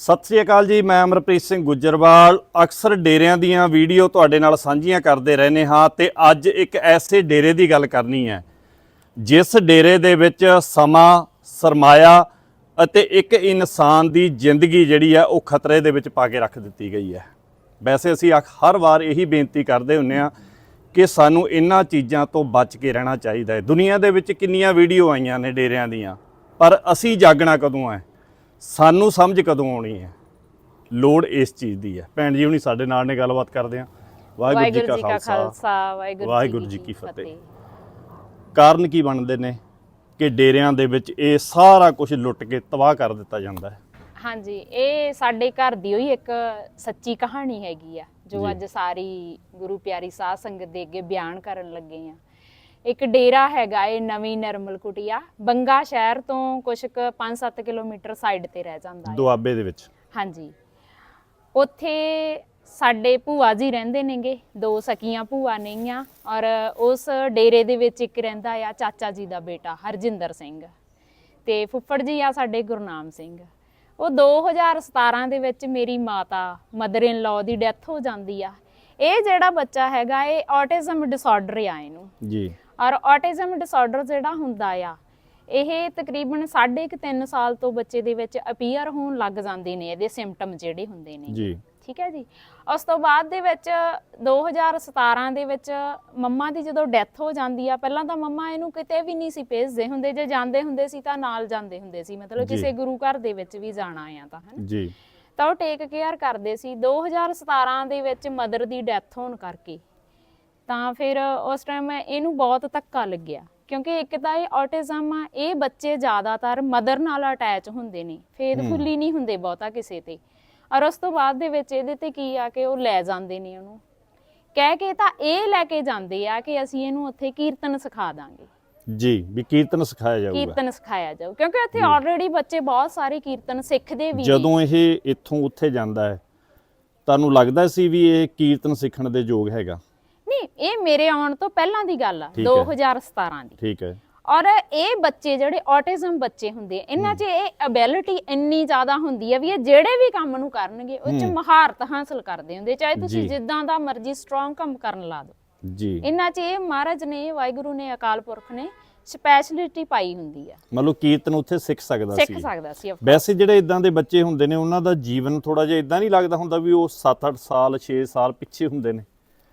ਸਤਿ ਸ੍ਰੀ ਅਕਾਲ ਜੀ, ਮੈਂ ਅਮਰਪ੍ਰੀਤ ਸਿੰਘ ਗੁੱਜਰਵਾਲ। ਅਕਸਰ ਡੇਰਿਆਂ ਦੀਆਂ ਵੀਡੀਓ ਤੁਹਾਡੇ ਨਾਲ ਸਾਂਝੀਆਂ ਕਰਦੇ ਰਹਿੰਦੇ ਹਾਂ ਤੇ ਅੱਜ ਇੱਕ ਐਸੇ ਡੇਰੇ ਦੀ ਗੱਲ ਕਰਨੀ ਹੈ, ਜਿਸ ਡੇਰੇ ਦੇ ਵਿੱਚ ਸਮਾਂ, ਸਰਮਾਇਆ ਅਤੇ ਇੱਕ ਇਨਸਾਨ ਦੀ ਜ਼ਿੰਦਗੀ ਜਿਹੜੀ ਹੈ, ਉਹ ਖਤਰੇ ਦੇ ਵਿੱਚ ਪਾ ਕੇ ਰੱਖ ਦਿੱਤੀ ਗਈ ਹੈ। ਵੈਸੇ ਅਸੀਂ ਅਕ- ਹਰ ਵਾਰ ਇਹੀ ਬੇਨਤੀ ਕਰਦੇ ਹੁੰਨੇ ਆ ਕਿ ਸਾਨੂੰ ਇਹਨਾਂ ਚੀਜ਼ਾਂ ਤੋਂ ਬਚ ਕੇ ਰਹਿਣਾ ਚਾਹੀਦਾ ਹੈ। ਦੁਨੀਆ ਦੇ ਵਿੱਚ ਕਿੰਨੀਆਂ ਵੀਡੀਓ ਆਈਆਂ ਨੇ ਡੇਰਿਆਂ ਦੀਆਂ, ਪਰ ਅਸੀਂ ਜਾਗਣਾ ਕਦੋਂ ਹੈ? ਸਾਨੂੰ ਸਮਝ ਕਦੋਂ ਆਉਣੀ ਹੈ? ਲੋੜ ਇਸ ਚੀਜ਼ ਦੀ ਹੈ। ਭੈਣ ਜੀ ਹੁਣੀ ਸਾਡੇ ਨਾਲ ਨੇ ਗੱਲਬਾਤ ਕਰਦੇ ਆ ਵਾਹਿਗੁਰੂ ਜੀ ਕਾ ਖਾਲਸਾ। ਵਾਹਿਗੁਰੂ ਜੀ ਕੀ ਫਤਿਹ। ਕਾਰਨ ਕੀ ਬਣਦੇ ਨੇ ਕਿ ਡੇਰਿਆਂ ਦੇ ਵਿੱਚ ਇਹ ਸਾਰਾ ਕੁਝ ਲੁੱਟ ਕੇ ਤਬਾਹ ਕਰ ਦਿੱਤਾ ਜਾਂਦਾ ਹੈ? ਹਾਂਜੀ ਇਹ ਸਾਡੇ ਘਰ ਦੀ ਹੋਈ ਇੱਕ ਸੱਚੀ ਕਹਾਣੀ ਹੈਗੀ ਆ ਜੀ। ਅੱਜ ਸਾਰੀ ਗੁਰੂ ਪਿਆਰੀ ਸਾਧ ਸੰਗਤ ਦੇ ਅੱਗੇ ਬਿਆਨ ਕਰਨ ਲੱਗੇ ਆ। ਇੱਕ ਡੇਰਾ ਹੈਗਾ ਇਹ ਨਵੀਂ ਨਰਮਲ ਕੁਟਿਆ ਬੰਗਾ ਸ਼ਹਿਰ ਤੋਂ ਕੁਛ ਕੁ 5-7 ਕਿਲੋਮੀਟਰ ਸਾਈਡ ਤੇ ਰਹਿ ਜਾਂਦਾ ਹੈ ਦੁਆਬੇ ਦੇ ਵਿੱਚ? ਹਾਂਜੀ। ਉੱਥੇ ਸਾਡੇ ਭੂਆ ਜੀ ਰਹਿੰਦੇ ਨੇਗੇ ਦੋ ਸਕੀਆਂ ਭੂਆ ਨੇਗੀਆਂ ਔਰ ਉਸ ਡੇਰੇ ਦੇ ਵਿੱਚ ਇੱਕ ਰਹਿੰਦਾ ਆ ਚਾਚਾ ਜੀ ਦਾ ਬੇਟਾ ਹਰਜਿੰਦਰ ਸਿੰਘ। ਤੇ ਫੁੱਫੜ ਜੀ ਆ ਸਾਡੇ ਗੁਰਨਾਮ ਸਿੰਘ। ਉਹ 2017 ਦੇ ਵਿੱਚ ਮੇਰੀ ਮਾਤਾ ਮਦਰ ਇਨ ਲਾਅ ਦੀ ਡੈਥ ਹੋ ਜਾਂਦੀ ਆ। ਇਹ ਜਿਹੜਾ ਬੱਚਾ ਹੈਗਾ ਇਹ ਆਟਿਜ਼ਮ ਡਿਸਆਰਡਰ ਆ ਇਹਨੂੰ। ਜੀ। ਔਰ ਆਟਿਜ਼ਮ ਡਿਸਆਰਡਰ ਜਿਹੜਾ ਹੁੰਦਾ ਆ ਇਹ ਤਕਰੀਬਨ 3.5 ਸਾਲ ਤੋਂ ਬੱਚੇ ਦੇ ਵਿੱਚ ਅਪੀਅਰ ਹੋਣ ਲੱਗ ਜਾਂਦੇ ਨੇ ਇਹਦੇ ਸਿੰਪਟਮ ਜਿਹੜੇ ਹੁੰਦੇ ਨੇ। ਜੀ। ਠੀਕ ਹੈ ਜੀ? ਉਸ ਤੋਂ ਬਾਅਦ ਦੇ ਵਿੱਚ 2017 ਦੇ ਵਿੱਚ ਮੰਮਾ ਦੀ ਜਦੋਂ ਡੈਥ ਹੋ ਜਾਂਦੀ ਆ ਪਹਿਲਾਂ ਤਾਂ ਮੰਮਾ ਇਹਨੂੰ ਕਿਤੇ ਵੀ ਨਹੀਂ ਸੀ ਭੇਜਦੇ ਹੁੰਦੇ ਜੇ ਜਾਂਦੇ ਹੁੰਦੇ ਸੀ ਤਾਂ ਨਾਲ ਜਾਂਦੇ ਹੁੰਦੇ ਸੀ ਮਤਲਬ। ਕਿਸੇ ਗੁਰੂ ਘਰ ਦੇ ਵਿੱਚ ਵੀ ਜਾਣਾ ਆ ਤਾਂ ਹਨਾ? ਜੀ। ਤਾਂ ਉਹ ਟੇਕ ਕੇਅਰ ਕਰਦੇ ਸੀ। 2017 ਦੇ ਵਿੱਚ ਮਦਰ ਦੀ ਡੈਥ ਹੋਣ ਕਰਕੇ ਤਾਂ ਫਿਰ ਉਸ ਟਾਈਮ ਇਹਨੂੰ ਬਹੁਤ ਧੱਕਾ ਲੱਗਿਆ ਕਿਉਂਕਿ ਇੱਕ ਤਾਂ ਇਹ ਆਟਿਜ਼ਮ ਆ ਇਹ ਬੱਚੇ ਜ਼ਿਆਦਾਤਰ ਮਦਰ ਨਾਲ ਅਟੈਚ ਹੁੰਦੇ ਨੇ ਫੇਥਫੁੱਲੀ ਨਹੀਂ ਹੁੰਦੇ ਬਹੁਤਾ ਕਿਸੇ ਤੇ। ਔਰ ਉਸ ਤੋਂ ਬਾਅਦ ਦੇ ਵਿੱਚ ਇਹਦੇ ਤੇ ਕੀ ਆ ਕਿ ਉਹ ਲੈ ਜਾਂਦੇ ਨੇ ਉਹਨੂੰ। ਕਹਿ ਕੇ ਤਾਂ ਇਹ ਲੈ ਕੇ ਜਾਂਦੇ ਆ ਕਿ ਅਸੀਂ ਇਹਨੂੰ ਉੱਥੇ ਕੀਰਤਨ ਸਿਖਾ ਦਾਂਗੇ। ਜੀ ਵੀ ਕੀਰਤਨ ਸਿਖਾਇਆ ਜਾਊਗਾ। ਕੀਰਤਨ ਸਿਖਾਇਆ ਜਾਊ ਕਿਉਂਕਿ ਉੱਥੇ ਆਲਰੇਡੀ ਬੱਚੇ ਬਹੁਤ ਸਾਰੇ ਕੀਰਤਨ ਸਿੱਖਦੇ ਵੀ ਜਦੋਂ ਇਹ ਇੱਥੋਂ ਉੱਥੇ ਜਾਂਦਾ ਹੈ ਤੁਹਾਨੂੰ ਲੱਗਦਾ ਸੀ ਵੀ ਇਹ ਕੀਰਤਨ ਸਿੱਖਣ ਦੇ ਯੋਗ ਹੈਗਾ? ਨਹੀਂ ਇਹ ਮੇਰੇ ਆਉਣ ਤੋਂ ਪਹਿਲਾਂ ਦੀ ਗੱਲ ਆ ਠੀਕ ਹੈ। 2017 ਦੀ। ਠੀਕ ਹੈ। ਔਰ ਇਹ ਬੱਚੇ ਜਿਹੜੇ ਆਟਿਜ਼ਮ ਬੱਚੇ ਹੁੰਦੇ ਆ, ਇਹਨਾਂ 'ਚ ਇਹ ਅਬਿਲਿਟੀ ਇੰਨੀ ਜ਼ਿਆਦਾ ਹੁੰਦੀ ਆ ਵੀ ਇਹ ਜਿਹੜੇ ਵੀ ਕੰਮ ਨੂੰ ਕਰਨਗੇ ਉਹ 'ਚ ਮਹਾਰਤ ਹਾਸਲ ਕਰਦੇ ਹੁੰਦੇ ਚਾਹੇ ਤੁਸੀਂ ਜੀ। ਜਿੱਦਾਂ ਦਾ ਮਰਜ਼ੀ ਸਟਰੋਂਗ ਕੰਮ ਕਰਨ ਲਾ ਦਿਓ। ਜੀ। ਇਹਨਾਂ 'ਚ ਇਹ ਮਹਾਰਾਜ ਨੇ ਵਾਹਿਗੁਰੂ ਨੇ ਅਕਾਲ ਪੁਰਖ ਨੇ ਸਪੈਸ਼ਲਿਟੀ ਪਾਈ ਹੁੰਦੀ ਆ। ਮਤਲਬ ਕੀਰਤਨ ਉੱਥੇ ਸਿੱਖ ਸਕਦਾ ਸਿੱਖ ਸੀ। ਸਕਦਾ ਸੀ ਵੈਸੇ ਜਿਹੜੇ ਇਦਾਂ ਦੇ ਬੱਚੇ ਹੁੰਦੇ ਨੇ ਉਹਨਾਂ ਦਾ ਜੀਵਨ ਥੋੜਾ ਜਿਹਾ ਇਦਾਂ ਨਹੀਂ ਲੱਗਦਾ ਹੁੰਦਾ ਵੀ ਉਹ 7-8 ਸਾਲ 6 ਸਾਲ ਪਿੱਛੇ ਹੁੰਦੇ ਨੇ।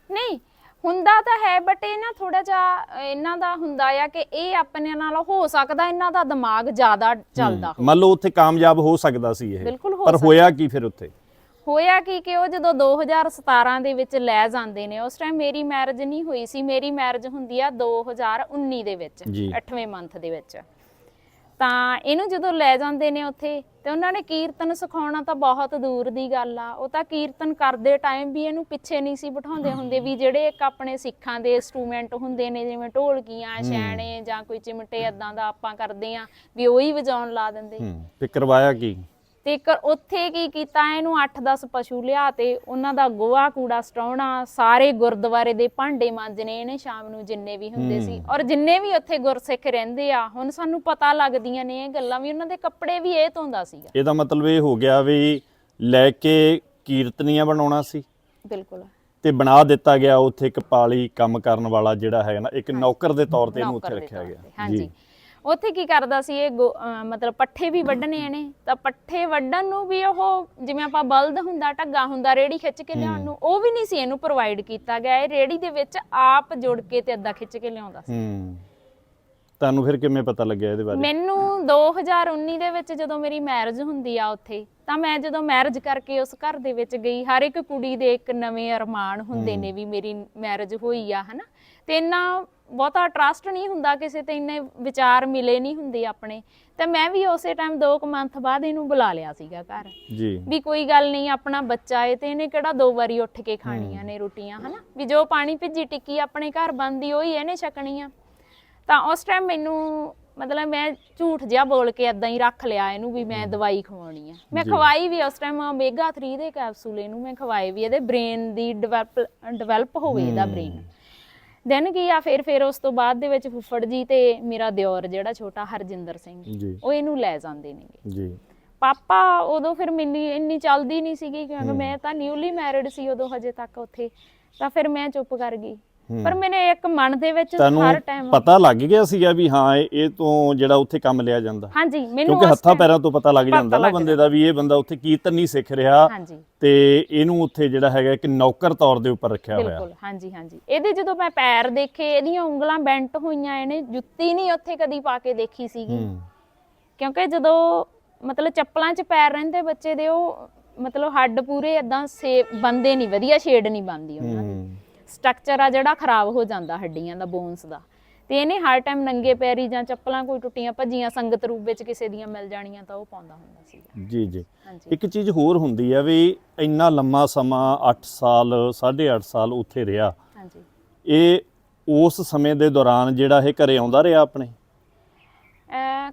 ਨਹੀਂ ਹੁੰਦਾ ਤਾਂ ਹੈ ਬਟ ਇਹ ਨਾ ਥੋੜਾ ਜਿਹਾ ਇਹਨਾਂ ਦਾ ਹੁੰਦਾ ਆ ਕਿ ਇਹ ਆਪਣੇ ਨਾਲ ਹੋ ਸਕਦਾ ਇਹਨਾਂ ਦਾ ਦਿਮਾਗ ਜ਼ਿਆਦਾ ਚੱਲਦਾ ਮੰਨ ਲਓ ਉੱਥੇ ਕਾਮਯਾਬ ਹੋ ਸਕਦਾ ਸੀ ਇਹ। ਪਰ ਹੋਇਆ ਕੀ ਫਿਰ ਉੱਥੇ? ਹੋਇਆ ਕੀ ਕਿ ਉਹ ਜਦੋਂ 2017 ਦੇ ਵਿੱਚ ਲੈ ਜਾਂਦੇ ਨੇ ਉਸ ਟਾਈਮ ਮੇਰੀ ਮੈਰਿਜ ਨਹੀਂ ਹੋਈ ਸੀ। ਮੇਰੀ ਮੈਰਿਜ ਹੁੰਦੀ ਆ 2019 ਦੇ ਵਿੱਚ ਜੀ। 8ਵੇਂ ਮੰਥ ਦੇ ਵਿੱਚ। ਤਾਂ ਇਹਨੂੰ ਜਦੋਂ ਲੈ ਜਾਂਦੇ ਨੇ ਉੱਥੇ ਤੇ ਉਹਨਾਂ ਨੇ ਕੀਰਤਨ ਸਿਖਾਉਣਾ ਤਾਂ ਬਹੁਤ ਦੂਰ ਦੀ ਗੱਲ ਆ। ਉਹ ਤਾਂ ਕੀਰਤਨ ਕਰਦੇ ਟਾਈਮ ਵੀ ਇਹਨੂੰ ਪਿੱਛੇ ਨਹੀਂ ਸੀ ਬਿਠਾਉਂਦੇ ਹੁੰਦੇ ਵੀ ਜਿਹੜੇ ਇੱਕ ਆਪਣੇ ਸਿੱਖਾਂ ਦੇ ਇਨਸਟਰੂਮੈਂਟ ਹੁੰਦੇ ਨੇ ਜਿਵੇਂ ਢੋਲਕੀਆਂ ਛੈਣੇ ਜਾਂ ਕੋਈ ਚਿਮਟੇ ਇਦਾਂ ਦਾ ਆਪਾਂ ਕਰਦੇ ਆ ਵੀ ਉਹੀ ਵਜਾਉਣ ਲਾ ਦਿੰਦੇ। ਤੇ ਕਰਵਾਇਆ ਕੀ? ਤੇ ਇੱਕ ਉੱਥੇ ਕੀ ਕੀਤਾ ਇਹਨੂੰ 8-10 ਪਸ਼ੂ ਲਿਆ ਤੇ ਉਹਨਾਂ ਦਾ ਗੋਹਾ ਕੂੜਾ ਸਟਾਉਣਾ ਸਾਰੇ ਗੁਰਦੁਆਰੇ ਦੇ ਭਾਂਡੇ ਮਾਂਜਣੇ ਇਹਨੇ ਸ਼ਾਮ ਨੂੰ ਜਿੰਨੇ ਵੀ ਹੁੰਦੇ ਸੀ। ਔਰ ਜਿੰਨੇ ਵੀ ਉੱਥੇ ਗੁਰਸਿੱਖ ਰਹਿੰਦੇ ਆ ਹੁਣ ਸਾਨੂੰ ਪਤਾ ਲੱਗਦੀਆਂ ਨੇ ਇਹ ਗੱਲਾਂ ਵੀ ਉਹਨਾਂ ਦੇ ਕੱਪੜੇ ਵੀ ਇਹ ਧੋਂਦਾ ਸੀਗਾ। ਇਹਦਾ ਮਤਲਬ ਇਹ ਹੋ ਗਿਆ ਵੀ ਲੈ ਕੇ ਕੀਰਤਨੀਆਂ ਬਣਾਉਣਾ ਸੀ। ਬਿਲਕੁਲ। ਤੇ ਬਣਾ ਦਿੱਤਾ ਗਿਆ ਉੱਥੇ ਇੱਕ ਪਾਲੀ ਕੰਮ ਕਰਨ ਵਾਲਾ ਜਿਹੜਾ ਹੈ ਨਾ ਇੱਕ ਨੌਕਰ ਦੇ ਤੌਰ ਤੇ ਇਹਨੂੰ ਉੱਥੇ ਰੱਖਿਆ ਗਿਆ। ਹਾਂਜੀ। ਉੱਥੇ ਕੀ ਕਰਦਾ ਸੀ ਇਹ ਗੋ- ਅਹ ਮਤਲਬ ਪੱਠੇ ਵੀ ਵੱਢਣੇ ਇਹਨੇ। ਤਾਂ ਪੱਠੇ ਵੱਢਣ ਨੂੰ ਵੀ ਉਹ ਜਿਵੇਂ ਆਪਾਂ ਬਲਦ ਹੁੰਦਾ ਢੱਗਾ ਹੁੰਦਾ ਰੇੜੀ ਖਿੱਚ ਕੇ ਲਿਆਉਣ ਨੂੰ ਉਹ ਵੀ ਨਹੀਂ ਸੀ ਇਹਨੂੰ ਪ੍ਰੋਵਾਈਡ ਕੀਤਾ ਗਿਆ। ਇਹ ਰੇੜੀ ਦੇ ਵਿੱਚ ਆਪ ਜੁੜ ਕੇ ਤੇ ਅੱਧਾ ਖਿੱਚ ਕੇ ਲਿਆਉਂਦਾ ਸੀ। ਹੂੰ। ਤੁਹਾਨੂੰ ਫਿਰ ਕਿਵੇਂ ਪਤਾ ਲੱਗਿਆ ਇਹਦੇ ਬਾਰੇ? ਮੈਨੂੰ 2019 ਦੇ ਵਿੱਚ ਜਦੋਂ ਮੇਰੀ ਮੈਰਿਜ ਹੁੰਦੀ ਆ ਉੱਥੇ ਤਾਂ ਮੈਂ ਜਦੋਂ ਮੈਰਿਜ ਕਰਕੇ ਉਸ ਘਰ ਦੇ ਵਿੱਚ ਗਈ ਹਰ ਇੱਕ ਕੁੜੀ ਦੇ ਇੱਕ ਨਵੇਂ ਅਰਮਾਨ ਹੁੰਦੇ ਨੇ ਵੀ ਮੇਰੀ ਮੈਰਿਜ ਹੋਈ ਆ ਹਨਾ। ਤੇ ਇੰਨਾ ਬਹੁਤਾ ਟਰਸਟ ਨਹੀਂ ਹੁੰਦਾ ਕਿਸੇ ਤੇ ਇੰਨੇ ਵਿਚਾਰ ਮਿਲੇ ਨਹੀਂ ਹੁੰਦੇ ਆਪਣੇ। ਤੇ ਮੈਂ ਵੀ ਉਸੇ ਟਾਈਮ 2 ਮੰਥ ਬਾਅਦ ਇਹਨੂੰ ਬੁਲਾ ਲਿਆ ਸੀਗਾ ਘਰ। ਜੀ। ਵੀ ਕੋਈ ਗੱਲ ਨਹੀਂ ਆਪਣਾ ਬੱਚਾ ਏ ਤੇ ਇਹਨੇ ਕਿਹੜਾ ਦੋ ਵਾਰੀ ਉੱਠ ਕੇ ਖਾਣੀਆਂ ਨੇ ਰੋਟੀਆਂ ਹਨਾ? ਵੀ ਜੋ ਪਾਣੀ ਭਿੱਜੀ ਟਿੱਕੀ ਆਪਣੇ ਘਰ ਬਣਦੀ ਉਹੀ ਇਹਨੇ ਛਕਣੀ ਆ ਤਾਂ ਉਸ ਟਾਈਮ ਮੈਨੂੰ ਮਤਲਬ ਮੈਂ ਝੂਠ ਜਿਹਾ ਬੋਲ ਕੇ ਇਦਾਂ ਹੀ ਰੱਖ ਲਿਆ ਇਹਨੂੰ ਵੀ ਮੈਂ ਦਵਾਈ ਖਵਾਉਣੀ ਆ। ਮੈਂ। ਖਵਾਈ ਵੀ ਉਸ ਟਾਈਮ ਓਮੇਗਾ 3 ਦੇ ਕੈਪਸੂਲ ਇਹਨੂੰ ਮੈਂ ਖਵਾਏ ਵੀ ਇਹਦੇ ਬ੍ਰੇਨ ਦੀ ਡਿਵੈਲਪ ਡਿਵੈਲਪ ਹੋਵੇ ਇਹਦਾ ਬ੍ਰੇਨ ਦੈਨ ਕੀ ਆ ਫਿਰ ਫਿਰ ਉਸ ਤੋਂ ਬਾਅਦ ਦੇ ਵਿੱਚ ਫੁੱਫੜ ਜੀ ਤੇ ਮੇਰਾ ਦਿਓਰ ਜਿਹੜਾ ਛੋਟਾ ਹਰਜਿੰਦਰ ਸਿੰਘ ਉਹ ਇਹਨੂੰ ਲੈ ਜਾਂਦੇ ਨੇਗੇ। ਜੀ। ਪਾਪਾ ਉਦੋਂ ਫਿਰ ਮੈਨੂੰ ਇੰਨੀ ਚੱਲਦੀ ਨਹੀਂ ਸੀਗੀ ਕਿਉਂਕਿ ਮੈਂ ਤਾਂ ਨਿਊਲੀ ਮੈਰਿਡ ਸੀ ਉਦੋਂ ਹਜੇ ਤੱਕ ਉੱਥੇ ਤਾਂ ਫਿਰ ਮੈਂ ਚੁੱਪ ਕਰ ਗਈ। ਪਰ ਮੈਨੇ ਇੱਕ ਮਨ ਦੇ ਵਿੱਚ ਹਰ ਟਾਈਮ ਪਤਾ ਲੱਗ ਗਿਆ ਸੀਗਾ ਵੀ ਹਾਂ ਇਹ ਤੋਂ ਜਿਹੜਾ ਉੱਥੇ ਕੰਮ ਲਿਆ ਜਾਂਦਾ। ਹਾਂਜੀ ਮੈਨੂੰ ਕਿਉਂਕਿ ਹੱਥਾਂ ਪੈਰਾਂ ਤੋਂ ਪਤਾ ਲੱਗ ਜਾਂਦਾ ਨਾ ਬੰਦੇ ਦਾ ਵੀ ਇਹ ਬੰਦਾ ਉੱਥੇ ਕੀਰਤਨ ਨਹੀਂ ਸਿੱਖ ਰਿਹਾ ਤੇ ਇਹਨੂੰ ਉੱਥੇ ਜਿਹੜਾ ਹੈਗਾ ਇੱਕ ਨੌਕਰ ਤੌਰ ਦੇ ਉੱਪਰ ਰੱਖਿਆ ਹੋਇਆ। ਬਿਲਕੁਲ ਹਾਂਜੀ ਹਾਂਜੀ। ਇਹਦੇ ਜਦੋਂ ਮੈਂ ਪੈਰ ਦੇਖੇ ਇਹਦੀਆਂ ਉਂਗਲਾਂ ਬੈਂਟ ਹੋਈਆਂ ਇਹਨੇ ਜੁੱਤੀ ਨਹੀਂ ਉੱਥੇ ਕਦੀ ਪਾ ਕੇ ਦੇਖੀ ਸੀਗੀ। ਕਿਉਂਕਿ ਜਦੋਂ ਮਤਲਬ ਚੱਪਲਾਂ 'ਚ ਪੈਰ ਰਹਿੰਦੇ ਬੱਚੇ ਦੇ ਉਹ ਮਤਲਬ ਹੱਡ ਪੂਰੇ ਇਦਾਂ ਸੇ ਬੰਦੇ ਨਹੀਂ ਵਧੀਆ ਸ਼ੇਡ ਨਹੀਂ ਬੰਦੀ ਉਹਨਾਂ ਦੀ। ਸਟਰਕਚਰ ਆ ਜਿਹੜਾ ਖਰਾਬ ਹੋ ਜਾਂਦਾ ਹੱਡੀਆਂ ਦਾ ਬੋਨਸ ਦਾ। ਤੇ ਇਹਨੇ ਹਰ ਟਾਈਮ ਨੰਗੇ ਪੈਰੀ ਜਾਂ ਚੱਪਲਾਂ ਕੋਈ ਟੁੱਟੀਆਂ ਭੱਜੀਆਂ ਸੰਗਤ ਰੂਪ ਵਿੱਚ ਕਿਸੇ ਦੀਆਂ ਮਿਲ ਜਾਣੀਆਂ ਤਾਂ ਉਹ ਪਾਉਂਦਾ ਹੁੰਦਾ ਸੀ। ਜੀ ਜੀ। ਇੱਕ ਚੀਜ਼ ਹੋਰ ਹੁੰਦੀ ਆ ਵੀ ਇੰਨਾ ਲੰਮਾ ਸਮਾਂ 8 ਸਾਲ 8.5 ਸਾਲ ਉੱਥੇ ਰਿਹਾ। ਹਾਂਜੀ। ਇਹ ਉਸ ਸਮੇਂ ਦੇ ਦੌਰਾਨ ਜਿਹੜਾ ਇਹ ਘਰੇ ਆਉਂਦਾ ਰਿਹਾ ਆਪਣੇ?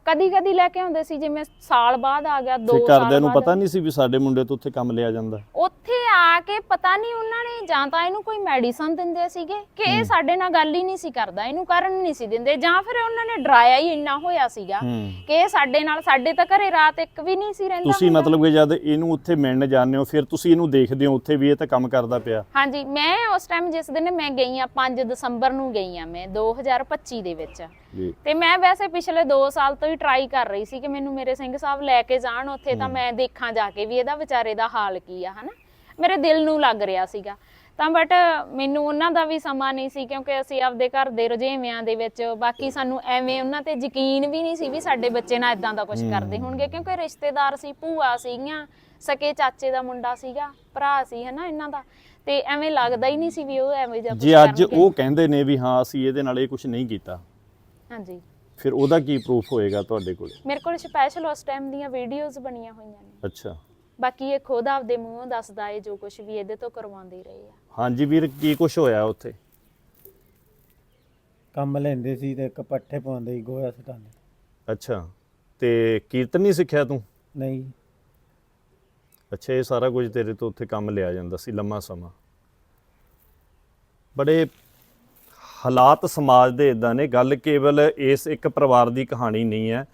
ਕਦੀ ਕਦੀ ਲੈ ਕੇ ਆਉਂਦੇ ਸੀ ਜਿਵੇਂ ਸਾਲ ਬਾਅਦ ਆ ਗਿਆ 2 ਤੇ ਸਾਲ ਘਰਦਿਆਂ ਨੂੰ ਬਾਅਦ। ਪਤਾ ਨਹੀਂ ਸੀ ਵੀ ਸਾਡੇ ਮੁੰਡੇ ਤੋਂ ਉੱਥੇ ਕੰਮ ਲਿਆ ਜਾਂਦਾ। ਉੱਥੇ ਆ ਕੇ ਪਤਾ ਨਹੀਂ ਉਹਨਾਂ ਨੇ ਜਾਂ ਤਾਂ ਇਹਨੂੰ ਕੋਈ ਮੈਡੀਸਨ ਦਿੰਦੇ ਸੀਗੇ ਕਿ ਇਹ ਸਾਡੇ ਨਾਲ ਗੱਲ ਹੀ ਨਹੀਂ ਸੀ ਕਰਦਾ ਇਹਨੂੰ ਕਰਨ ਨਹੀਂ ਸੀ ਦਿੰਦੇ ਜਾਂ ਫਿਰ ਉਹਨਾਂ ਨੇ ਡਰਾਇਆ ਹੀ ਇੰਨਾ ਹੋਇਆ ਸੀਗਾ ਹੂੰ। ਕਿ ਇਹ ਸਾਡੇ ਨਾਲ ਸਾਡੇ ਤਾਂ ਘਰੇ ਰਾਤ ਇੱਕ ਵੀ ਨਹੀਂ ਸੀ ਰਹਿੰਦਾ ਤੁਸੀਂ ਹੁੰਦਾ। ਮਤਲਬ ਕਿ ਜਦ ਇਹਨੂੰ ਉੱਥੇ ਮਿਲਣ ਜਾਂਦੇ ਹੋ ਫਿਰ ਤੁਸੀਂ ਇਹਨੂੰ ਦੇਖਦੇ ਹੋ ਉੱਥੇ ਵੀ ਇਹ ਤਾਂ ਕੰਮ ਕਰਦਾ ਪਿਆ। ਹਾਂਜੀ ਮੈਂ ਉਸ ਟਾਈਮ ਜਿਸ ਦਿਨ ਮੈਂ ਗਈ ਆ 5 ਦਸੰਬਰ ਨੂੰ ਗਈ ਆ ਮੈਂ 2025 ਦੇ ਵਿੱਚ। ਜੀ। ਤੇ ਮੈਂ ਵੈਸੇ ਪਿਛਲੇ 2 ਸਾਲ ਤੋਂ ਹੀ ਟਰਾਈ ਕਰ ਰਹੀ ਸੀ ਕਿ ਮੈਨੂੰ ਮੇਰੇ ਸਿੰਘ ਸਾਹਿਬ ਲੈ ਕੇ ਜਾਣ ਉੱਥੇ ਤਾਂ ਮੈਂ ਦੇਖਾਂ ਜਾ ਕੇ ਵੀ ਇਹਦਾ ਵਿਚਾਰੇ ਦਾ ਹਾਲ ਕੀ ਆ ਹਨਾ? ਮੇਰੇ ਦਿਲ ਨੂੰ ਲੱਗ ਰਿਹਾ ਸੀਗਾ। ਤਾਂ ਬਟ ਮੈਨੂੰ ਉਹਨਾਂ ਦਾ ਵੀ ਸਮਾਂ ਨਹੀਂ ਸੀ ਕਿਉਂਕਿ ਅਸੀਂ ਆਪਦੇ ਘਰ ਦੇ ਰੁਝੇਵਿਆਂ ਦੇ ਵਿੱਚ ਬਾਕੀ ਸਾਨੂੰ ਐਵੇਂ ਉਹਨਾਂ ਤੇ ਯਕੀਨ ਵੀ ਨਹੀਂ ਸੀ ਵੀ ਸਾਡੇ ਬੱਚੇ ਨਾਲ ਇਦਾਂ ਦਾ ਕੁਝ ਕਰਦੇ ਹੋਣਗੇ ਕਿਉਂਕਿ ਰਿਸ਼ਤੇਦਾਰ ਸੀ ਭੂਆ ਸੀਗੀਆਂ ਸਕੇ ਚਾਚੇ ਦਾ ਮੁੰਡਾ ਸੀਗਾ ਭਰਾ ਸੀ ਹਨਾ ਇਹਨਾਂ ਦਾ। ਤੇ ਐਵੇਂ ਲੱਗਦਾ ਹੀ ਨਹੀਂ ਸੀ ਵੀ ਉਹ ਐਵੇਂ ਜਿਹਾ ਜੇ ਅੱਜ। ਉਹ ਕਹਿੰਦੇ ਨੇ ਵੀ ਹਾਂ ਅਸੀਂ ਇਹਦੇ ਨਾਲ ਇਹ ਕੁਝ ਨਹੀਂ ਕੀਤਾ। ਹਾਂਜੀ। ਫਿਰ ਉਹਦਾ ਕੀ ਪ੍ਰੂਫ ਹੋਏਗਾ ਤੁਹਾਡੇ ਕੋਲ? ਮੇਰੇ ਕੋਲ ਸਪੈਸ਼ਲ ਉਸ ਟਾਈਮ ਦੀਆਂ ਵੀਡੀਓਜ਼ ਬਣੀਆਂ ਹੋਈਆਂ ਨੇ। ਅੱਛਾ। ਬਾਕੀ ਇਹ ਖੁਦ ਆਪਦੇ ਮੂੰਹੋਂ ਦੱਸਦਾ ਏ ਜੋ ਕੁਝ ਵੀ ਇਹਦੇ ਤੋਂ ਕਰਵਾਉਂਦੇ ਰਹੇ ਆ। ਹਾਂਜੀ ਵੀਰ ਕੀ ਕੁਝ ਹੋਇਆ ਉੱਥੇ? ਕੰਮ ਲੈਂਦੇ ਸੀ ਤੇ ਇੱਕ ਪੱਠੇ ਪਾਉਂਦੇ ਸੀ ਗੋਹਾ ਸਟਾਉਂਦੇ। ਅੱਛਾ ਤੇ ਕੀਰਤਨ ਨਹੀਂ ਸਿੱਖਿਆ ਤੂੰ? ਨਹੀਂ। ਅੱਛਾ ਇਹ ਸਾਰਾ ਕੁਝ ਤੇਰੇ ਤੋਂ ਉੱਥੇ ਕੰਮ ਲਿਆ ਜਾਂਦਾ ਸੀ ਲੰਮਾ ਸਮਾਂ। ਬੜੇ ਹਾਲਾਤ ਸਮਾਜ ਦੇ ਇਦਾਂ ਨੇ ਗੱਲ ਕੇਵਲ ਇਸ ਇੱਕ ਪਰਿਵਾਰ ਦੀ ਕਹਾਣੀ ਨਹੀਂ ਹੈ।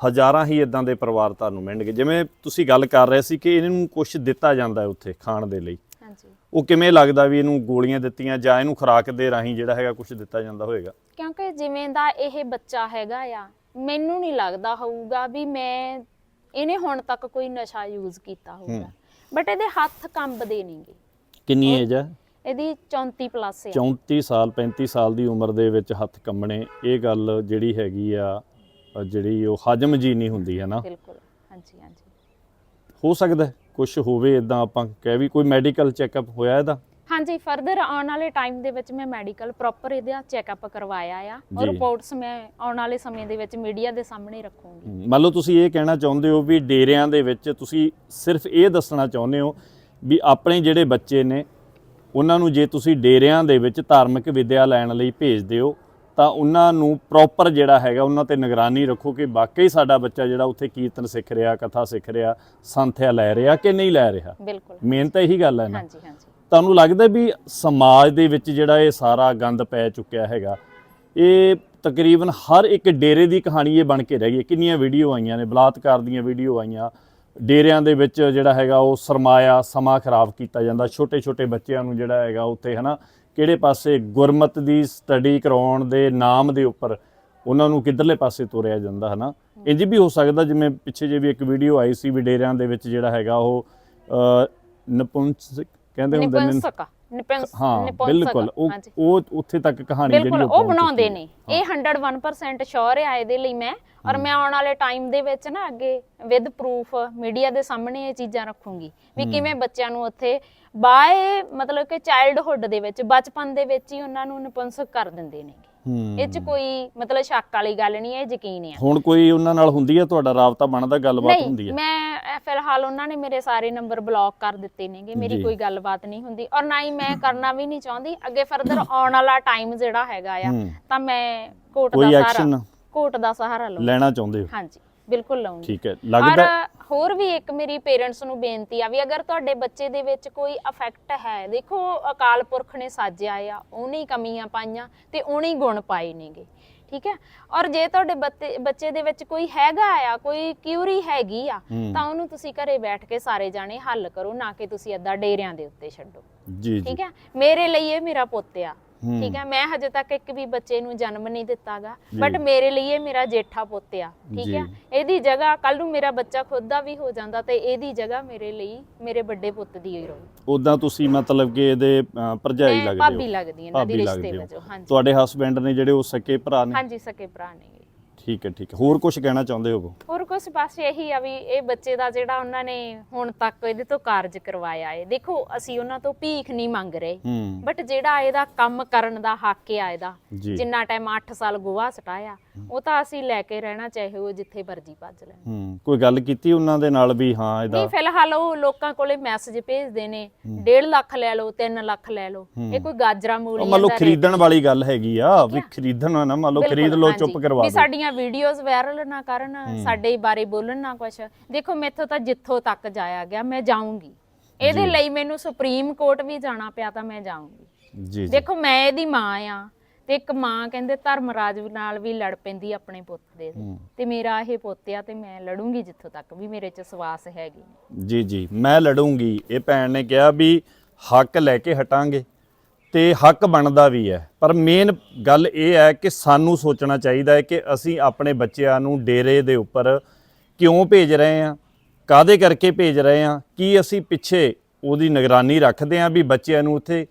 ਹਜ਼ਾਰਾਂ ਹੀ ਇਦਾਂ ਦੇ ਪਰਿਵਾਰ ਤੁਹਾਨੂੰ ਮਿਲਣਗੇ। ਜਿਵੇਂ ਤੁਸੀਂ ਗੱਲ ਕਰ ਰਹੇ ਸੀ ਕਿ ਇਹਨੂੰ ਕੁਝ ਦਿੱਤਾ ਜਾਂਦਾ ਹੈ ਉੱਥੇ ਖਾਣ ਦੇ ਲਈ। ਹਾਂਜੀ। ਉਹ ਕਿਵੇਂ ਲੱਗਦਾ ਵੀ ਇਹਨੂੰ ਗੋਲੀਆਂ ਦਿੱਤੀਆਂ ਜਾਂ ਇਹਨੂੰ ਖੁਰਾਕ ਦੇ ਰਾਹੀਂ ਜਿਹੜਾ ਹੈਗਾ ਕੁਝ ਦਿੱਤਾ ਜਾਂਦਾ ਹੋਵੇਗਾ ਕਿਉਂਕਿ ਜਿਵੇਂ ਦਾ ਇਹ ਬੱਚਾ ਹੈਗਾ ਆ ਮੈਨੂੰ ਨਹੀਂ ਲੱਗਦਾ ਹੋਊਗਾ ਵੀ ਮੈਂ ਇਹਨੇ ਹੁਣ ਤੱਕ ਕੋਈ ਨਸ਼ਾ ਯੂਜ਼ ਕੀਤਾ ਹੋਊਗਾ। ਬਟ ਇਹਦੇ ਹੱਥ ਕੰਬਦੇ ਨਹੀਂਗੇ ਕਿੰਨੀ ਏਜ ਹੈ ਇਹਦੀ 34 ਪਲੱਸ ਆ। 34 ਸਾਲ 35 ਸਾਲ ਦੀ ਉਮਰ ਦੇ ਵਿੱਚ ਹੱਥ ਕੰਬਣੇ ਇਹ ਗੱਲ ਜਿਹੜੀ ਹੈਗੀ ਆ ਜਿਹੜੀ ਉਹ ਹਜਮ ਜੀ ਨਹੀਂ ਹੁੰਦੀ ਹੈ ਨਾ? ਬਿਲਕੁਲ ਹਾਂਜੀ ਹਾਂਜੀ। ਹੋ ਸਕਦਾ ਕੁਝ ਹੋਵੇ ਇਦਾਂ ਆਪਾਂ ਕਹਿ ਵੀ ਕੋਈ ਮੈਡੀਕਲ ਚੈੱਕਅਪ ਹੋਇਆ ਇਹਦਾ? ਹਾਂਜੀ ਫਰਦਰ ਆਉਣ ਵਾਲੇ ਟਾਈਮ ਦੇ ਵਿੱਚ ਮੈਂ ਮੈਡੀਕਲ ਪ੍ਰੋਪਰ ਇਹਦਾ ਚੈੱਕਅਪ ਕਰਵਾਇਆ ਆ ਔਰ ਜੀ। ਰਿਪੋਰਟਸ ਮੈਂ ਆਉਣ ਵਾਲੇ ਸਮੇਂ ਦੇ ਵਿੱਚ ਮੀਡੀਆ ਦੇ ਸਾਹਮਣੇ ਰੱਖੂੰਗੀ। ਮੰਨ ਲਓ ਤੁਸੀਂ ਇਹ ਕਹਿਣਾ ਚਾਹੁੰਦੇ ਹੋ ਵੀ ਡੇਰਿਆਂ ਦੇ ਵਿੱਚ ਤੁਸੀਂ ਸਿਰਫ ਇਹ ਦੱਸਣਾ ਚਾਹੁੰਦੇ ਹੋ ਵੀ ਆਪਣੇ ਜਿਹੜੇ ਬੱਚੇ ਨੇ ਉਹਨਾਂ ਨੂੰ ਜੇ ਤੁਸੀਂ ਡੇਰਿਆਂ ਦੇ ਵਿੱਚ ਧਾਰਮਿਕ ਵਿੱਦਿਆ ਲੈਣ ਲਈ ਭੇਜਦੇ ਹੋ ਤਾਂ ਉਹਨਾਂ ਨੂੰ ਪ੍ਰੋਪਰ ਜਿਹੜਾ ਹੈਗਾ ਉਹਨਾਂ ਤੇ ਨਿਗਰਾਨੀ ਰੱਖੋ ਕਿ ਵਾਕਈ ਸਾਡਾ ਬੱਚਾ ਜਿਹੜਾ ਉੱਥੇ ਕੀਰਤਨ ਸਿੱਖ ਰਿਹਾ ਕਥਾ ਸਿੱਖ ਰਿਹਾ ਸੰਥਿਆ ਲੈ ਰਿਹਾ ਕਿ ਨਹੀਂ ਲੈ ਰਿਹਾ। ਬਿਲਕੁਲ। ਮੇਨ ਤਾਂ ਇਹੀ ਗੱਲ ਹੈ ਨਾ। ਹਾਂਜੀ ਹਾਂਜੀ। ਤੁਹਾਨੂੰ ਲੱਗਦਾ ਵੀ ਸਮਾਜ ਦੇ ਵਿੱਚ ਜਿਹੜਾ ਇਹ ਸਾਰਾ ਗੰਦ ਪੈ ਚੁੱਕਿਆ ਹੈਗਾ ਇਹ ਤਕਰੀਬਨ ਹਰ ਇੱਕ ਡੇਰੇ ਦੀ ਕਹਾਣੀ ਇਹ ਬਣ ਕੇ ਰਹਿ ਗਈ ਹੈ। ਕਿੰਨੀਆਂ ਵੀਡੀਓ ਆਈਆਂ ਨੇ ਬਲਾਤਕਾਰ ਦੀਆਂ ਵੀਡੀਓ ਆਈਆਂ। ਡੇਰਿਆਂ ਦੇ ਵਿੱਚ ਜਿਹੜਾ ਹੈਗਾ ਉਹ ਸਰਮਾਇਆ ਸਮਾਂ ਖਰਾਬ ਕੀਤਾ ਜਾਂਦਾ। ਛੋਟੇ ਛੋਟੇ ਬੱਚਿਆਂ ਨੂੰ ਜਿਹੜਾ ਹੈਗਾ ਉੱਥੇ ਹਨਾ ਕਿਹੜੇ ਪਾਸੇ ਗੁਰਮਤ ਦੀ ਸਟੱਡੀ ਕਰਾਉਣ ਦੇ ਨਾਮ ਦੇ ਉੱਪਰ ਉਹਨਾਂ ਨੂੰ ਕਿੱਧਰਲੇ ਪਾਸੇ ਤੋਰਿਆ ਜਾਂਦਾ ਹਨਾ? ਇੰਜ ਵੀ ਹੋ ਸਕਦਾ ਜਿਵੇਂ ਪਿੱਛੇ ਜੇ ਵੀ ਇੱਕ ਵੀਡੀਓ ਆਈ ਸੀ ਵੀ ਡੇਰਿਆਂ ਦੇ ਵਿੱਚ ਜਿਹੜਾ ਹੈਗਾ ਉਹ ਅ, ਨਪੁੰਸਕ ਕਹਿੰਦੇ ਹੁੰਦੇ ਨੇ ਨਿਪੰਸ ਹਾਂ ਬਿਲਕੁਲ। ਉਹ। ਉਹ ਉੱਥੇ ਤੱਕ ਕਹਾਣੀ ਜਿਹੜੀ ਬਿਲਕੁਲ ਉਹ ਬਣਾਉਂਦੇ ਨੇ। ਇਹ 101% ਸ਼ੋਰ ਹੈ ਇਹਦੇ ਲਈ ਮੈਂ। ਔਰ ਮੈਂ ਆਉਣ ਵਾਲੇ ਟਾਈਮ ਦੇ ਵਿੱਚ ਨਾ ਅੱਗੇ ਵਿਦ ਪ੍ਰੂਫ ਮੀਡੀਆ ਦੇ ਸਾਹਮਣੇ ਇਹ ਚੀਜ਼ਾਂ ਰੱਖੂੰਗੀ। ਵੀ ਕਿਵੇਂ ਬੱਚਿਆਂ ਨੂੰ ਉੱਥੇ ਬਾਏ ਮਤਲਬ ਕਿ ਚਾਈਲਡਹੁੱਡ ਦੇ ਵਿੱਚ ਬਚਪਨ ਦੇ ਵਿੱਚ ਹੀ ਉਹਨਾਂ ਨੂੰ ਨਿਪੁੰਸਕ ਕਰ ਦਿੰਦੇ ਨੇ ਹੂੰ। ਇਹ ਚ ਕੋਈ ਮਤਲਬ ਸ਼ੱਕ ਵਾਲੀ ਗੱਲ ਨਹੀਂ ਹੈ ਇਹ ਯਕੀਨ ਹੈ। ਹੁਣ ਕੋਈ ਉਹਨਾਂ ਨਾਲ ਹੁੰਦੀ ਹੈ ਤੁਹਾਡਾ ਰਾਬਤਾ ਬਣਦਾ ਗੱਲਬਾਤ ਹੁੰਦੀ ਨਹੀਂ ਹੈ? ਮੈਂ ਅਹ, ਫਿਲਹਾਲ ਉਹਨਾਂ ਨੇ ਮੇਰੇ ਸਾਰੇ ਨੰਬਰ ਬਲੌਕ ਕਰ ਦਿੱਤੇ ਨੇਗੇ ਮੇਰੀ ਜੀ। ਕੋਈ ਗੱਲਬਾਤ ਨਹੀਂ ਹੁੰਦੀ। ਔਰ ਨਾ ਹੀ ਮੈਂ ਕਰਨਾ ਵੀ ਨਹੀਂ ਚਾਹੁੰਦੀ ਅੱਗੇ ਫਰਦਰ ਆਉਣ ਵਾਲਾ ਟਾਈਮ ਜਿਹੜਾ ਹੈਗਾ ਆ ਹੂੰ। ਤਾਂ ਮੈਂ ਕੋਰਟ ਕੋਈ ਦਾ ਐਕਸ਼ਨ ਸਹਾਰਾ ਕੋਰਟ ਦਾ ਸਹਾਰਾ ਲਵਾਂ ਲੈਣਾ ਚਾਹੁੰਦੇ ਹੋ? ਹਾਂਜੀ। ਬਿਲਕੁਲ ਲਵਾਂਗੀ ਠੀਕ ਹੈ ਲੱਗਦਾ ਹੋਰ ਵੀ ਇੱਕ ਮੇਰੀ ਪੇਰੈਂਟਸ ਨੂੰ ਬੇਨਤੀ ਆ ਵੀ ਅਗਰ ਤੁਹਾਡੇ ਬੱਚੇ ਦੇ ਵਿੱਚ ਕੋਈ ਅਫੈਕਟ ਹੈ ਦੇਖੋ ਅਕਾਲ ਪੁਰਖ ਨੇ ਸਾਜਿਆ ਆ ਉਹਨੇ ਹੀ ਕਮੀਆਂ ਪਾਈਆਂ ਤੇ ਉਹਨੇ ਹੀ ਗੁਣ ਪਾਏ ਨੇਗੇ ਠੀਕ ਹੈ? ਔਰ ਜੇ ਤੁਹਾਡੇ ਬੱਚੇ ਦੇ ਵਿੱਚ ਕੋਈ ਹੈਗਾ ਆ ਕੋਈ ਕਿਊਰੀ ਹੈਗੀ ਆ। ਤਾਂ ਉਹਨੂੰ ਤੁਸੀਂ ਘਰੇ ਬੈਠ ਕੇ ਸਾਰੇ ਜਾਣੇ ਹੱਲ ਕਰੋ ਨਾ ਕਿ ਤੁਸੀਂ ਏਦਾਂ ਡੇਰਿਆਂ ਦੇ ਉੱਤੇ ਛੱਡੋ। ਜੀ ਜੀ। ਠੀਕ ਹੈ? ਮੇਰੇ ਲਈ ਇਹ ਮੇਰਾ ਪੁੱਤ ਆ। ਹੂੰ। ਠੀਕ ਹੈ ਮੈਂ ਹਜੇ ਤੱਕ ਇੱਕ ਵੀ ਬੱਚੇ ਨੂੰ ਜਨਮ ਨਹੀਂ ਦਿੱਤਾਗਾ ਜੀ। ਬਟ ਮੇਰੇ ਲਈ ਇਹ ਮੇਰਾ ਜੇਠਾ ਪੁੱਤ ਆ ਠੀਕ ਜੀ। ਹੈ ਇਹਦੀ ਜਗ੍ਹਾ ਕੱਲ ਨੂੰ ਮੇਰਾ ਬੱਚਾ ਖੁਦ ਦਾ ਵੀ ਹੋ ਜਾਂਦਾ ਤੇ ਇਹਦੀ ਜਗ੍ਹਾ ਮੇਰੇ ਲਈ ਮੇਰੇ ਵੱਡੇ ਪੁੱਤ ਦੀ ਹੀ ਰਹੂ ਉਦਾਂ ਤੁਸੀਂ ਮਤਲਬ ਕਿ ਇਹਦੇ ਅ, ਭਰਜਾਈ ਮੈਂ ਲੱਗਦੇ ਭਾਬੀ ਹੋ ਲੱਗਦੀ ਇਹਨਾਂ ਦੀ ਭਾਬੀ ਰਿਸ਼ਤੇ ਲੱਗਦੇ ਹੋ। ਵਜੋਂ ਹਾਂਜੀ ਤੁਹਾਡੇ ਹਸਬੰਡ ਨੇ ਜਿਹੜੇ ਉਹ ਸਕੇ ਭਰਾ ਨੇ ਹਾਂਜੀ ਸਕੇ ਭਰਾ ਨੇ ਠੀਕ ਹੈ ਠੀਕ ਹੈ। ਹੋਰ ਕੁਝ ਕਹਿਣਾ ਚਾਹੁੰਦੇ ਹੋ ਹੋਰ ਕੁਝ ਬਸ ਇਹੀ ਆ ਵੀ ਇਹ ਬੱਚੇ ਦਾ ਜਿਹੜਾ ਉਹਨਾਂ ਨੇ ਹੁਣ ਤੱਕ ਇਹਦੇ ਤੋਂ ਕਾਰਜ ਕਰਵਾਇਆ ਹੈ ਦੇਖੋ ਅਸੀਂ ਉਹਨਾਂ ਤੋਂ ਭੀਖ ਨਹੀਂ ਮੰਗ ਰਹੇ। ਹੂੰ। ਬਟ ਜਿਹੜਾ ਇਹਦਾ ਕੰਮ ਕਰਨ ਦਾ ਹੱਕ ਆ ਇਹਦਾ ਜੀ। ਜਿੰਨਾ ਟਾਈਮ 8 ਸਾਲ ਗੋਹਾ ਸਟਾਇਆ ਉਹ ਤਾਂ ਅਸੀਂ ਲੈ ਕੇ ਰਹਿਣਾ ਚਾਹੇ ਉਹ ਜਿੱਥੇ ਮਰਜ਼ੀ ਭੱਜ ਲੈਣ। ਹੂੰ। ਕੋਈ ਗੱਲ ਕੀਤੀ ਉਹਨਾਂ ਦੇ ਨਾਲ ਵੀ? ਹਾਂ ਇਹਦਾ ਨਹੀਂ ਫਿਲਹਾਲ ਉਹ ਲੋਕਾਂ ਕੋਲੇ ਮੈਸੇਜ ਭੇਜਦੇ ਨੇ 1.5 ਲੱਖ ਲੈ ਲਓ 3 ਲੱਖ ਲੈ ਲਓ। ਇਹ ਕੋਈ ਗਾਜਰਾ ਉਹ ਮੂਲੀਆਂ ਮੰਨ ਲਓ rate ਖਰੀਦਣ ਵਾਲੀ ਗੱਲ ਹੈਗੀ ਆ ਵੀ ਖਰੀਦਣਾ ਨਾ ਮੰਨ ਲਓ ਖਰੀਦ ਲਓ। ਚੁੱਪ ਕਰਵਾ ਵੀ ਦਿਓ। ਸਾਡੀਆਂ ਵੀਡੀਓਜ਼ ਵਾਇਰਲ ਨਾ ਕਰਨ ਸਾਡੇ ਬਾਰੇ ਬੋਲਣ ਨਾ ਕੁਛ। ਦੇਖੋ ਮੈਥੋਂ ਤਾਂ ਜਿੱਥੋਂ ਤੱਕ ਜਾਇਆ ਗਿਆ ਮੈਂ ਜਾਊਂਗੀ। ਇਹਦੇ ਲਈ ਮੈਨੂੰ ਸੁਪਰੀਮ ਕੋਰਟ ਵੀ ਜਾਣਾ ਪਿਆ ਤਾਂ ਮੈਂ ਜਾਊਂਗੀ। ਜੀ ਦੇਖੋ ਮੈਂ ਇਹਦੀ ਮਾਂ ਆ ਤੇ ਇੱਕ ਮਾਂ ਕਹਿੰਦੇ ਧਰਮਰਾਜ ਨਾਲ ਵੀ ਲੜ ਪੈਂਦੀ ਆਪਣੇ ਪੁੱਤ ਦੇ। ਤੇ ਮੇਰਾ ਇਹ ਪੁੱਤ ਆ ਤੇ ਮੈਂ ਲੜੂੰਗੀ ਜਿੱਥੋਂ ਤੱਕ ਵੀ ਮੇਰੇ ਚ ਸਵਾਸ ਹੈਗੀ। ਜੀ ਜੀ। ਮੈਂ ਲੜੂੰਗੀ। ਇਹ ਭੈਣ ਨੇ ਕਿਹਾ ਵੀ ਹੱਕ ਲੈ ਕੇ ਹਟਾਂਗੇ। ਤੇ ਹੱਕ ਬਣਦਾ ਵੀ ਹੈ। ਪਰ ਮੇਨ ਗੱਲ ਇਹ ਹੈ ਕਿ ਸਾਨੂੰ ਸੋਚਣਾ ਚਾਹੀਦਾ ਹੈ ਕਿ ਅਸੀਂ ਆਪਣੇ ਬੱਚਿਆਂ ਨੂੰ ਡੇਰੇ ਦੇ ਉੱਪਰ ਕਿਉਂ ਭੇਜ ਰਹੇ ਹਾਂ ਕਾਦੇ ਕਰਕੇ ਭੇਜ ਰਹੇ ਹਾਂ, ਕੀ ਅਸੀਂ ਪਿੱਛੇ ਉਹਦੀ ਨਿਗਰਾਨੀ ਰੱਖਦੇ ਹਾਂ ਵੀ ਬੱਚਿਆਂ ਨੂੰ ਉੱਥੇ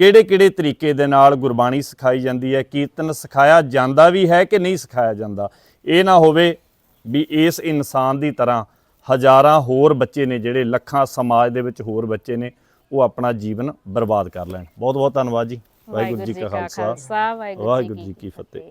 ਕਿਹੜੇ ਕਿਹੜੇ ਤਰੀਕੇ ਦੇ ਨਾਲ ਗੁਰਬਾਣੀ ਸਿਖਾਈ ਜਾਂਦੀ ਹੈ, ਕੀਰਤਨ ਸਿਖਾਇਆ ਜਾਂਦਾ ਵੀ ਹੈ ਕਿ ਨਹੀਂ ਸਿਖਾਇਆ ਜਾਂਦਾ। ਇਹ ਨਾ ਹੋਵੇ ਵੀ ਇਸ ਇਨਸਾਨ ਦੀ ਤਰ੍ਹਾਂ ਹਜ਼ਾਰਾਂ ਹੋਰ ਬੱਚੇ ਨੇ ਜਿਹੜੇ ਲੱਖਾਂ ਸਮਾਜ ਦੇ ਵਿੱਚ ਹੋਰ ਬੱਚੇ ਨੇ ਉਹ ਆਪਣਾ ਜੀਵਨ ਬਰਬਾਦ ਕਰ ਲੈਣ। ਬਹੁਤ ਬਹੁਤ ਧੰਨਵਾਦ ਜੀ। ਵਾਹਿਗੁਰੂ ਜੀ ਕਾ ਖਾਲਸਾ। ਵਾਹਿਗੁਰੂ ਜੀ ਕੀ ਫਤਿਹ।